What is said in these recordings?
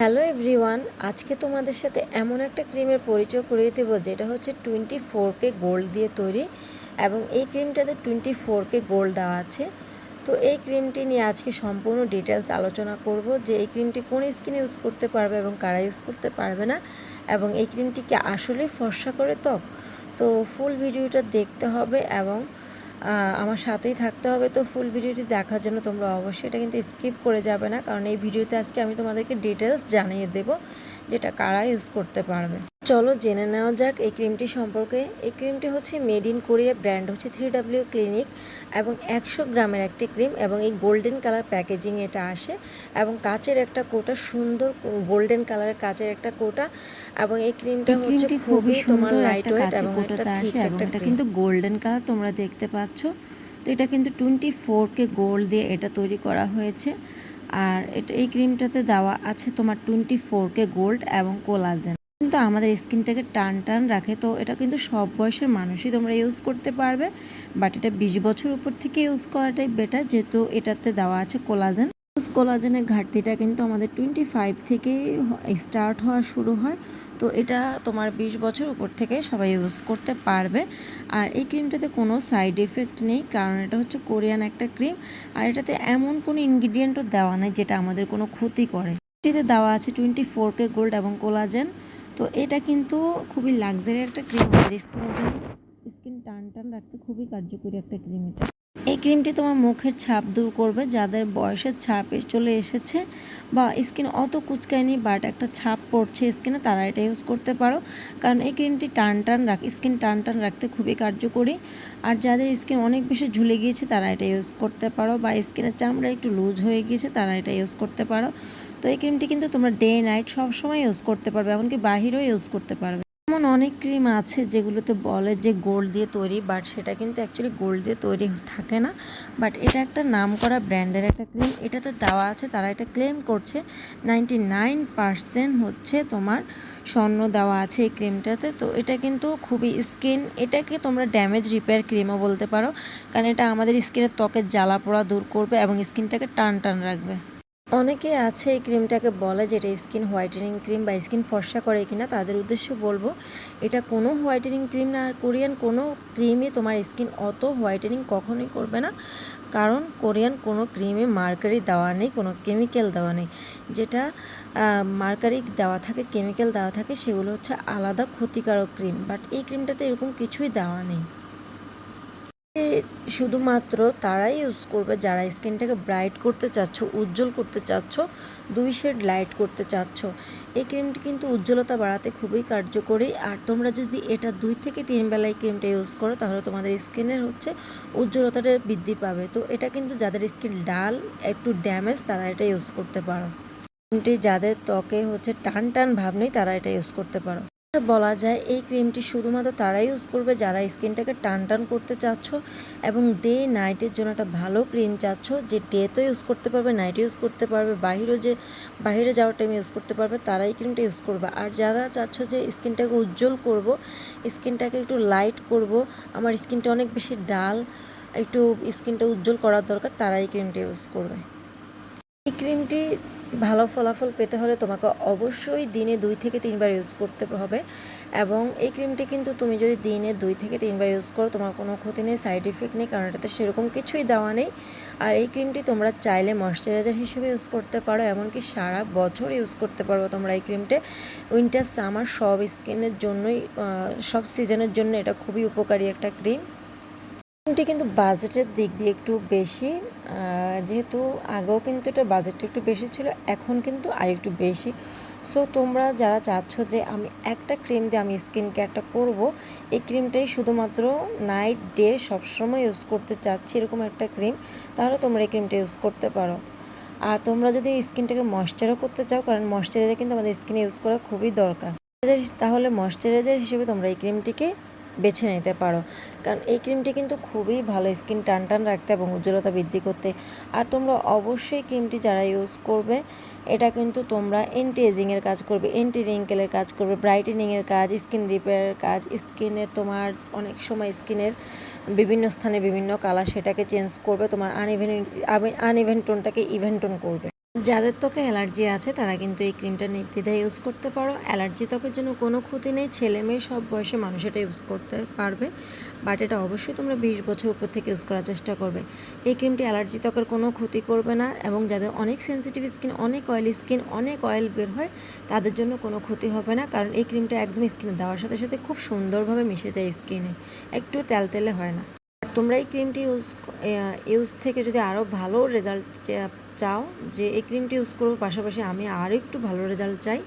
Hello everyone আজকে তোমাদের সাথে এমন একটা ক্রিমের পরিচয় করিয়ে দেবো যেটা হচ্ছে টোয়েন্টি কে গোল্ড দিয়ে তৈরি এবং এই ক্রিমটাতে টোয়েন্টি কে গোল্ড দেওয়া আছে। তো এই ক্রিমটি নিয়ে আজকে সম্পূর্ণ ডিটেলস আলোচনা করব যে এই ক্রিমটি কোন স্কিনে ইউজ করতে পারবে এবং কারা ইউজ করতে পারবে না এবং এই ক্রিমটি কি আসলে ফর্সা করে ত্বক? তো ফুল ভিডিওটা দেখতে হবে এবং আমার সাথেই থাকতে হবে। তো ফুল ভিডিওটি দেখার জন্য তোমরা অবশ্যই এটা কিন্তু স্কিপ করে যাবে না। কারণ এই ভিডিওতে আজকে আমি তোমাদেরকে ডিটেলস জানিয়ে দেব, যেটা কারা ইউজ করতে পারবে। চলো জেনে নেওয়া যাক এই ক্রিমটি সম্পর্কে। এই ক্রিমটি হচ্ছে মেড ইন কোরিয়া ব্র্যান্ড হচ্ছে থ্রি ডাব্লিউ ক্লিনিক এবং একশো গ্রামের একটি ক্রিম এবং এই গোল্ডেন কালার প্যাকেজিং এটা আসে এবং কাচের একটা কোটা সুন্দর গোল্ডেন কালারের কাচের একটা কোটা এবং এই ক্রিমটা হচ্ছে খুবই তোমার লাইট ওয়েট এবং একটা আসে এবং এটা কিন্তু গোল্ডেন কালার তোমরা দেখতে পাচ্ছ। তো এটা কিন্তু টোয়েন্টি ফোর কে গোল্ড দিয়ে এটা তৈরি করা হয়েছে। আর এটা এই ক্রিমটাতে দেওয়া আছে তোমার টোয়েন্টি ফোর কে গোল্ড এবং কোলাজেন। কিন্তু আমাদের স্কিনটাকে টান টান রাখে, তো এটা কিন্তু সব বয়সের মানুষই তোমরা ইউজ করতে পারবে। বাট এটা বিশ বছর উপর থেকে ইউজ করাটাই বেটার যেহেতু এটাতে দেওয়া আছে কোলাজেন কোলাজেনের ঘাটতিটা কিন্তু আমাদের টোয়েন্টি ফাইভ থেকে স্টার্ট হওয়া শুরু হয়, তো এটা তোমার বিশ বছর উপর থেকে সবাই ইউজ করতে পারবে। আর এই ক্রিমটাতে কোনো সাইড এফেক্ট নেই, কারণ এটা হচ্ছে কোরিয়ান একটা ক্রিম আর এটাতে এমন কোনো ইনগ্রিডিয়েন্টও দেওয়া নেই যেটা আমাদের কোনো ক্ষতি করে। এটাতে দেওয়া আছে টোয়েন্টি ফোর কে গোল্ড এবং কোলাজেন তো এটা কিন্তু খুবই লাক্সারি একটা ক্রিম স্কিন টান টান রাখতে খুবই কার্যকরী একটা ক্রিম এটা। এই ক্রিমটি তোমার মুখের ছাপ দূর করবে, যাদের বয়সের ছাপ চলে এসেছে বা স্কিন অত কুচকায়নি বাট একটা ছাপ পড়ছে স্কিনে তারা এটা ইউজ করতে পারো। কারণ এই ক্রিমটি টান টান রাখ স্কিন টান টান রাখতে খুবই কার্যকরী। আর যাদের স্কিন অনেক বেশি ঝুলে গিয়েছে, তারা এটা ইউজ করতে পারো বা স্কিনের চামড়া একটু লুজ হয়ে গিয়েছে, তারা এটা ইউজ করতে পারো। তো এই ক্রিমটি কিন্তু তোমরা ডে নাইট সব সময় ইউজ করতে পারবে, এমনকি বাহিরেও ইউজ করতে পারবে। এমন অনেক ক্রিম আছে যেগুলোতে বলে যে গোল্ড দিয়ে তৈরি বাট সেটা কিন্তু অ্যাকচুয়ালি গোল্ড দিয়ে তৈরি থাকে না। বাট এটা একটা নাম করা ব্র্যান্ডের একটা ক্রিম এটাতে দেওয়া আছে, তারা এটা ক্লেম করছে। নাইনটি নাইন পারসেন্ট হচ্ছে তোমার স্বর্ণ দেওয়া আছে এই ক্রিমটাতে তো এটা কিন্তু খুবই স্কিন এটাকে তোমরা ড্যামেজ রিপেয়ার ক্রিমও বলতে পারো। কারণ এটা আমাদের স্কিনের ত্বকের জ্বালা পোড়া দূর করবে এবং স্কিনটাকে টান টান রাখবে। অনেকে আছে এই ক্রিমটাকে বলে যেটা স্কিন হোয়াইটেনিং ক্রিম বা স্কিন ফর্সা করে কিনা, তাদের উদ্দেশ্যে বলব, এটা কোনো হোয়াইটেনিং ক্রিম না আর কোরিয়ান কোনো ক্রিমই তোমার স্কিন অত হোয়াইটেনিং কখনোই করবে না। কারণ কোরিয়ান কোনো ক্রিমে মার্কারি দেওয়া নেই, কোনো কেমিক্যাল দেওয়া নেই। যেটা মার্কারি দেওয়া থাকে, কেমিক্যাল দেওয়া থাকে, সেগুলো হচ্ছে আলাদা ক্ষতিকারক ক্রিম। বাট এই ক্রিমটাতে এরকম কিছুই দেওয়া নেই। শুধুমাত্র তারাই ইউজ করবে, যারা স্কিনটাকে ব্রাইট করতে চাচ্ছ, উজ্জ্বল করতে চাচ্ছ, দুই শেড লাইট করতে চাচ্ছ, এই ক্রিমটি কিন্তু উজ্জ্বলতা বাড়াতে খুবই কার্যকরী। আর তোমরা যদি এটা দুই থেকে তিন বেলা এই ক্রিমটা ইউজ করো, তাহলে তোমাদের স্কিনের হচ্ছে উজ্জ্বলতাটা বৃদ্ধি পাবে। তো এটা কিন্তু যাদের স্কিন ডাল একটু ড্যামেজ তারা এটা ইউজ করতে পারো। ক্রিমটি যাদের ত্বকে হচ্ছে টান টান ভাব নেই, তারা এটা ইউজ করতে পারো। বলা যায়, এই ক্রিমটি শুধুমাত্র তারাই ইউজ করবে যারা স্কিনটাকে টান টান করতে চাচ্ছ এবং ডে নাইটের জন্য একটা ভালো ক্রিম চাচ্ছ যে ডেতেও ইউজ করতে পারবে নাইটে ইউজ করতে পারবে, বাহিরেও যে বাইরে যাওয়ার টাইমে ইউজ করতে পারবে, তারাই ক্রিমটা ইউজ করবে। আর যারা চাচ্ছ যে স্কিনটাকে উজ্জ্বল করব, স্কিনটাকে একটু লাইট করব, আমার স্কিনটা অনেক বেশি ডাল, একটু স্কিনটা উজ্জ্বল করার দরকার, তারাই ক্রিমটা ইউজ করবে। এই ক্রিমটি ভালো ফলাফল পেতে হলে তোমাকে অবশ্যই দিনে দুই থেকে তিনবার ইউজ করতে হবে এবং এই ক্রিমটি কিন্তু তুমি যদি দিনে দুই থেকে তিনবার ইউজ করো, তোমার কোনো ক্ষতি নেই সাইড ইফেক্ট নেই, কারণ এটাতে সেরকম কিছুই দেওয়া নেই। আর এই ক্রিমটি তোমরা চাইলে ময়শ্চারাইজার হিসেবে ইউজ করতে পারো, এমনকি সারা বছর ইউজ করতে পারো তোমরা এই ক্রিমটা উইন্টার সামার সব স্কিনের জন্যই সব সিজনের জন্য এটা খুবই উপকারী একটা ক্রিম ক্রিমটি কিন্তু বাজেটের দিক দিয়ে একটু বেশি। যেহেতু আগেও কিন্তু এটা বাজেটটা একটু বেশি ছিল, এখন কিন্তু আর একটু বেশি। সো তোমরা যারা চাচ্ছ যে আমি একটা ক্রিম দিয়ে আমি স্কিন কেয়ারটা করব, এই ক্রিমটাই শুধুমাত্র নাইট ডে সবসময় ইউজ করতে চাচ্ছি এরকম একটা ক্রিম তাহলে তোমরা এই ক্রিমটা ইউজ করতে পারো। আর তোমরা যদি স্কিনটাকে ময়শ্চারও করতে চাও, কারণ ময়শ্চারাইজার কিন্তু আমাদের স্কিনে ইউজ করা খুবই দরকার। তাহলে ময়শ্চারাইজার হিসেবে তোমরা এই ক্রিমটিকে বেছে নিতে পারো। কারণ এই ক্রিমটি কিন্তু খুবই ভালো, স্কিন টান টান রাখতে এবং উজ্জ্বলতা বৃদ্ধি করতে। আর তোমরা অবশ্যই ক্রিমটি যারা ইউজ করবে, এটা কিন্তু তোমরা এন্টি এজিংয়ের কাজ করবে এন্টি রিঙ্কেলের কাজ করবে ব্রাইটেনিংয়ের কাজ স্কিন রিপেয়ারের কাজ। স্কিনের তোমার অনেক সময় স্কিনের বিভিন্ন স্থানে বিভিন্ন কালার সেটাকে চেঞ্জ করবে, তোমার আনইভেন আনইভেন টোনটাকে ইভেন টোন করবে। যাদের ত্বকে অ্যালার্জি আছে, তারা কিন্তু এই ক্রিমটা নির্দ্বিধায় ইউজ করতে পারো। অ্যালার্জি ত্বকের জন্য কোনো ক্ষতি নেই। ছেলে মেয়ে সব বয়সে মানুষ এটা ইউজ করতে পারবে। বাট এটা অবশ্যই তোমরা বিশ বছর উপর থেকে ইউজ করার চেষ্টা করবে। এই ক্রিমটি অ্যালার্জি ত্বকের কোনো ক্ষতি করবে না এবং যাদের অনেক সেন্সিটিভ স্কিন অনেক অয়েলি স্কিন অনেক অয়েল বের হয়, তাদের জন্য কোনো ক্ষতি হবে না। কারণ এই ক্রিমটা একদম স্কিনে দেওয়ার সাথে সাথে খুব সুন্দরভাবে মিশে যায় স্কিনে একটু তেলতেলে হয় না। তোমরা এই ক্রিমটি ইউজ ইউজ থেকে যদি আরও ভালো রেজাল্ট চাও যে এই ক্রিমটি ইউজ করব, পাশাপাশি আমি আরও একটু ভালো রেজাল্ট চাই।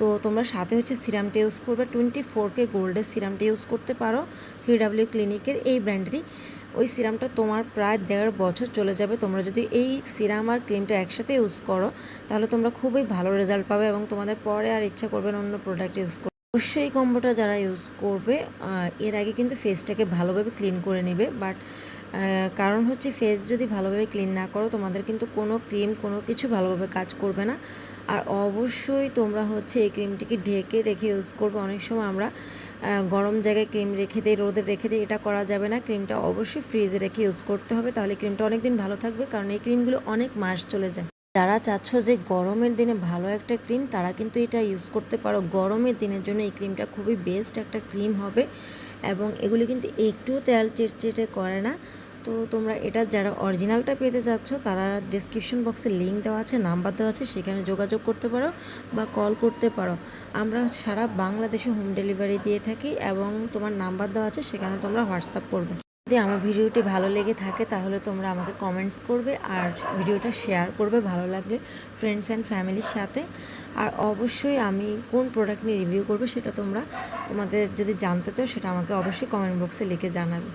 তো তোমরা সাথে হচ্ছে সিরামটা ইউজ করবে টোয়েন্টি ফোর কে গোল্ডের সিরামটা ইউজ করতে পারো হিডাব্লিউ ক্লিনিকের এই ব্র্যান্ডেরই ওই সিরামটা তোমার প্রায় দেড় বছর চলে যাবে। তোমরা যদি এই সিরাম আর ক্রিমটা একসাথে ইউজ করো, তাহলে তোমরা খুবই ভালো রেজাল্ট পাবে এবং তোমাদের পরে আর ইচ্ছা করবে না অন্য প্রোডাক্ট ইউজ করতে অবশ্যই কম্বোটা যারা ইউজ করবে এর আগে কিন্তু ফেসটাকে ভালোভাবে ক্লিন করে নেবে। বাট কারণ হচ্ছে ফেস যদি ভালোভাবে ক্লিন না করো, তোমাদের কিন্তু কোনো ক্রিম কোনো কিছু ভালোভাবে কাজ করবে না। আর অবশ্যই তোমরা হচ্ছে এই ক্রিমটিকে ঢেকে রেখে ইউজ করবে। অনেক সময় আমরা গরম জায়গায় ক্রিম রেখে দিই, রোদে রেখে দিই, এটা করা যাবে না। ক্রিমটা অবশ্যই ফ্রিজে রেখে ইউজ করতে হবে, তাহলে ক্রিমটা অনেক দিন ভালো থাকবে, কারণ এই ক্রিমগুলো অনেক মাস চলে যায়। যারা চাচ্ছ যে গরমের দিনে ভালো একটা ক্রিম তারা কিন্তু এটা ইউজ করতে পারো। গরমের দিনের জন্য এই ক্রিমটা খুবই বেস্ট একটা ক্রিম হবে, এবং এগুলি কিন্তু একটুও তেল চেটচেটে করে না। তো তোমরা এটা যারা অরিজিনালটা পেতে চাচ্ছ, তারা ডিসক্রিপশন বক্সে লিঙ্ক দেওয়া আছে নাম্বার দেওয়া আছে, সেখানে যোগাযোগ করতে পারো বা কল করতে পারো। আমরা সারা বাংলাদেশে হোম ডেলিভারি দিয়ে থাকি এবং তোমার নাম্বার দেওয়া আছে, সেখানে তোমরা হোয়াটসঅ্যাপ করবে। যদি আমার ভিডিওটি ভালো লেগে থাকে, তাহলে তোমরা আমাকে কমেন্টস করবে আর ভিডিওটা শেয়ার করবে ভালো লাগলে ফ্রেন্ডস অ্যান্ড ফ্যামিলির সাথে। আর অবশ্যই আমি কোন প্রোডাক্ট নিয়ে রিভিউ করব, সেটা তোমরা তোমাদের যদি জানতে চাও, সেটা আমাকে অবশ্যই কমেন্ট বক্সে লিখে জানাবে।